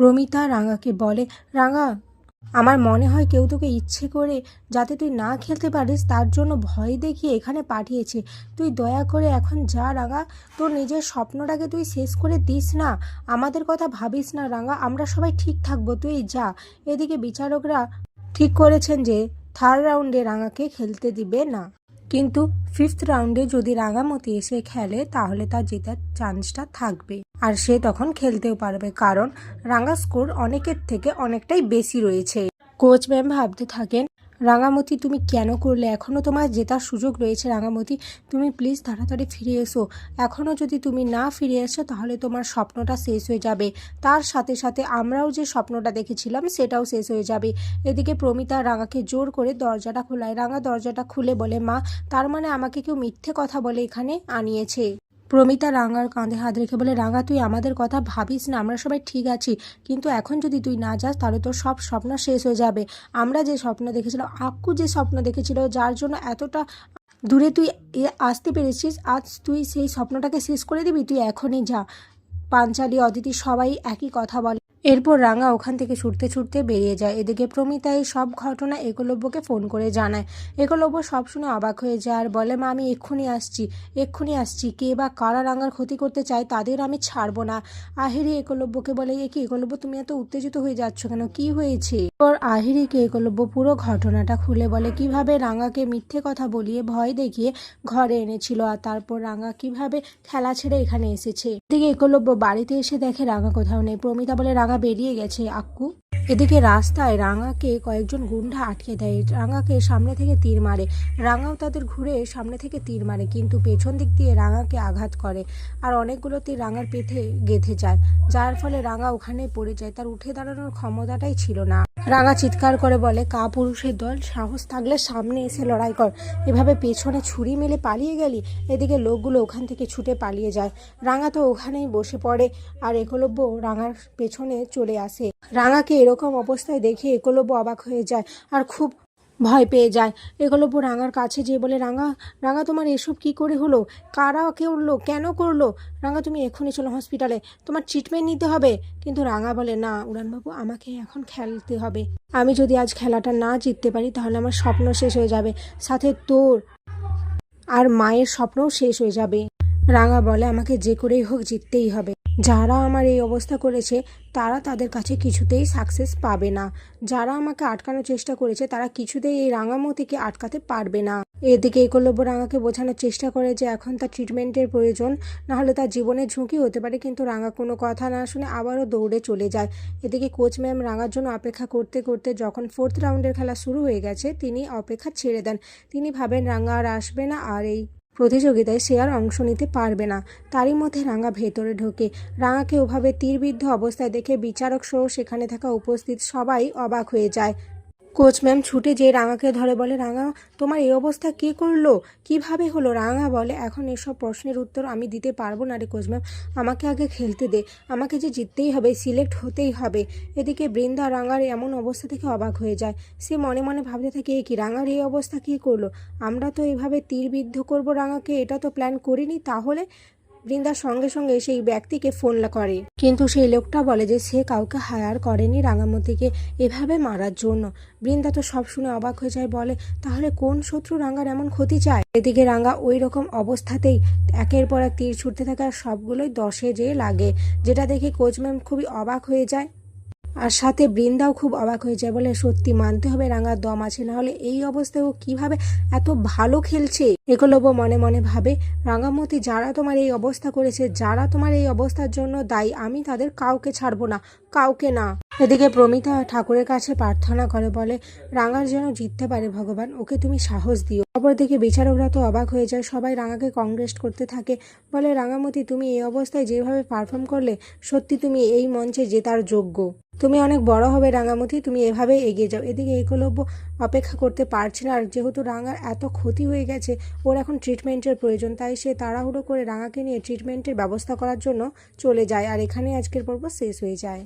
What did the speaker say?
প্রমিতা রাঙাকে বলে, রাঙা, আমার মনে হয় কেউ তোকে ইচ্ছে করে যাতে তুই না খেলতে পারিস, তার জন্য ভয় দেখিয়ে এখানে পাঠিয়েছে। তুই দয়া করে এখন যা, রাঙা। তোর নিজের স্বপ্নটাকে তুই শেষ করে দিস না। আমাদের কথা ভাবিস না, রাঙা। আমরা সবাই ঠিক থাকব, তুই যা। এদিকে বিচারকরা ঠিক করেছেন যে থার্ড রাউন্ডে রাঙাকে খেলতে দিবে না। কিন্তু ফিফথ রাউন্ডে যদি রাঙামতি এসে খেলে, তাহলে তার জেতার চান্সটা থাকবে। আর সে তখন খেলতেও পারবে, কারণ রাঙা স্কোর অনেকের থেকে অনেকটাই বেশি রয়েছে। কোচ ম্যাম ভাবতে থাকেন রাঙামতি, তুমি কেন করলে? এখনও তোমার জেতার সুযোগ রয়েছে রাঙামতি। তুমি প্লিজ তাড়াতাড়ি ফিরে এসো। এখনও যদি তুমি না ফিরে এসো, তাহলে তোমার স্বপ্নটা শেষ হয়ে যাবে। তার সাথে সাথে আমরাও যে স্বপ্নটা দেখেছিলাম, সেটাও শেষ হয়ে যাবে। এদিকে প্রমিতা রাঙাকে জোর করে দরজাটা খোলায়। রাঙা দরজাটা খুলে বলে, মা, তার মানে আমাকে কেউ মিথ্যে কথা বলে এখানে আনিয়েছে? প্রমিতা রাঙার কাঁধে হাত রেখে বলে, রাঙা, তুই আমাদের কথা ভাবিস না, আমরা সবাই ঠিক আছি। কিন্তু এখন যদি তুই না যাস, তাহলে তোর সব স্বপ্ন শেষ হয়ে যাবে। আমরা যে স্বপ্ন দেখেছিলাম আক্কু যে স্বপ্ন দেখেছিল, যার জন্য এতটা দূরে তুই আসতে পেরেছিস, আজ তুই সেই স্বপ্নটাকে শেষ করে দিবি, তুই এখনই যা। পাঞ্চালি, অদিতি সবাই একই কথা বলে। এরপর রাঙা ওখান থেকে ছুটতে ছুটতে বেরিয়ে যায়। এদিকে প্রমিতা এই সব ঘটনা একলব্যকে ফোন করে জানায়। একলব্য সব শুনে অবাক হয়ে যায় আর বলে মা আমি এক্ষুনি আসছি এক্ষুনি আসছি। কে বা কারা রাঙার ক্ষতি করতে চায় তাদের আমি ছাড়বো না। আহিরি একলব্যকে বলে, এ কি একলব্য, তুমি এত উত্তেজিত হয়ে যাচ্ছ কেন? কি হয়েছে? এরপর আহিরিকে একলব্য পুরো ঘটনাটা খুলে বলে, কীভাবে রাঙাকে মিথ্যে কথা বলিয়ে ভয় দেখিয়ে ঘরে এনেছিল আর তারপর রাঙা কীভাবে খেলা ছেড়ে এখানে এসেছে? এদিকে একলব্য বাড়িতে এসে দেখে রাঙা কোথাও নেই। প্রমিতা বলে, রাঙা বেরিয়ে গেছে, আক্কু। এদিকে রাস্তায় রাঙাকে কয়েকজন গুন্ডা আটকে দেয়। রাঙাকে সামনে থেকে তীর মারে। রাঙাও তাদের ঘুরে সামনে থেকে তীর মারে, কিন্তু পেছন দিক দিয়ে রাঙাকে আঘাত করে আর অনেকগুলো তীর রাঙার পেথে গেঁথে যায়। যার ফলে রাঙা ওখানে পড়ে যায়। তার উঠে দাঁড়ানোর ক্ষমতাটাই ছিল না। রাঙা চিৎকার করে বলে, কা পুরুষের দল, সাহস থাকলে সামনে এসে লড়াই কর। এভাবে পেছনে ছুরি মেলে পালিয়ে গেলি, এদিকে লোকগুলো ওখান থেকে ছুটে পালিয়ে যায়। রাঙা তো ওখানেই বসে পড়ে, আর একলব্য রাঙার পেছনে চলে আসে। রাঙাকে এরকম অবস্থায় দেখে একলব্য অবাক হয়ে যায়, আর খুব ভয় পেয়ে যায়। এগুলো রাঙার কাছে যেয়ে বলে, রাঙা রাঙা তোমার এসব কি করে হলো? কারা করল কেন করল? রাঙা, তুমি এক্ষুনি চলো হসপিটালে তোমার ট্রিটমেন্ট নিতে হবে। কিন্তু রাঙা বলে, না, উড়ানবাবু, আমাকে এখন খেলতে হবে। আমি যদি আজ খেলাটা না জিততে পারি, তাহলে আমার স্বপ্ন শেষ হয়ে যাবে। সাথে তোর আর মায়ের স্বপ্নও শেষ হয়ে যাবে। রাঙা বলে, আমাকে যে করেই হোক জিততেই হবে। যারা আমার এই অবস্থা করেছে, তারা তাদের কাছে কিছুতেই সাকসেস পাবে না। যারা আমাকে আটকানোর চেষ্টা করেছে, তারা কিছুতেই এই রাঙামতিকে আটকাতে পারবে না। এদিকে একলব্য রাঙাকে বোঝানোর চেষ্টা করে যে এখন তার ট্রিটমেন্টের প্রয়োজন না হলে তার জীবনের ঝুঁকি হতে পারে, কিন্তু রাঙা কোনো কথা না শুনে আবারও দৌড়ে চলে যায়। এদিকে কোচ ম্যাম রাঙার জন্য অপেক্ষা করতে করতে যখন ফোর্থ রাউন্ডের খেলা শুরু হয়ে গেছে, তিনি অপেক্ষা ছেড়ে দেন। তিনি ভাবেন রাঙা আর আসবে না, আর এই প্রতিযোগিতায় সে আর অংশ নিতে পারবে না। তারই মধ্যে রাঙা ভেতরে ঢোকে। রাঙাকে ওভাবে তীরবিদ্ধ অবস্থায় দেখে বিচারক সহ সেখানে থাকা উপস্থিত সবাই অবাক হয়ে যায়। কোচ ম্যাম ছুটে যেয়ে রাঙাকে ধরে বলে, রাঙা, তোমার এই অবস্থা কে করল? কীভাবে হলো? রাঙা বলে, এখন এসব প্রশ্নের উত্তর আমি দিতে পারব না রে কোচ ম্যাম। আমাকে আগে খেলতে দে। আমাকে যে জিততেই হবে, সিলেক্ট হতেই হবে। এদিকে বৃন্দা রাঙার এমন অবস্থা থেকে অবাক হয়ে যায়। সে মনে মনে ভাবতে থাকে কি রাঙার এই অবস্থা কী করল? আমরা তো এভাবে তীরবিদ্ধ করব রাঙাকে, এটা তো প্ল্যান করিনি, তাহলে? বৃন্দার সঙ্গে সঙ্গে সেই ব্যক্তিকে ফোন করে। কিন্তু সেই লোকটা বলে যে সে কাউকে হায়ার করেনি রাঙামতিকে এভাবে মারার জন্য। বৃন্দা তো সব শুনে অবাক হয়ে যায়, বলে, তাহলে কোন শত্রু রাঙ্গার এমন ক্ষতি চায়? এদিকে রাঙ্গা ওই রকম অবস্থাতেই একের পর এক তীর ছুটতে থাকা সবগুলোই দশে যেয়ে লাগে, যেটা দেখে কোচ ম্যাম খুবই অবাক হয়ে যায়। আর সাথে বৃন্দাও খুব অবাক হয়ে যায়, বলে সত্যি মানতে হবে রাঙার দম আছে, না হলে এই অবস্থায় ও কীভাবে এত ভালো খেলছে? একলব্য মনে মনে ভাবে, রাঙামতি যারা তোমার এই অবস্থা করেছে, যারা তোমার এই অবস্থার জন্য দায়ী, আমি তাদের কাউকে ছাড়বো না, কাউকে না। এদিকে প্রমিতা ঠাকুরের কাছে প্রার্থনা করে, বলে, রাঙার যেন জিততে পারে ভগবান, ওকে তুমি সাহস দিও। অপরদিকে বিচারকরা তো অবাক হয়ে যায়, সবাই রাঙাকে কংগ্রেস করতে থাকে, বলে, রাঙামতি তুমি এই অবস্থায় যেভাবে পারফর্ম করলে, সত্যি তুমি এই মঞ্চে জেতার যোগ্য। তুমি অনেক বড় হবে রাঙামতি, তুমি এভাবে এগিয়ে যাও। এদিকে একলব্য অপেক্ষা করতে পারছে না, আর যেহেতু রাঙার এত ক্ষতি হয়ে গেছে, ওর এখন ট্রিটমেন্টের প্রয়োজন, তাই সে তাড়াহুড়ো করে রাঙাকে নিয়ে ট্রিটমেন্টের ব্যবস্থা করার জন্য চলে যায়, আর এখানে আজকের পর্ব শেষ হয়ে যায়।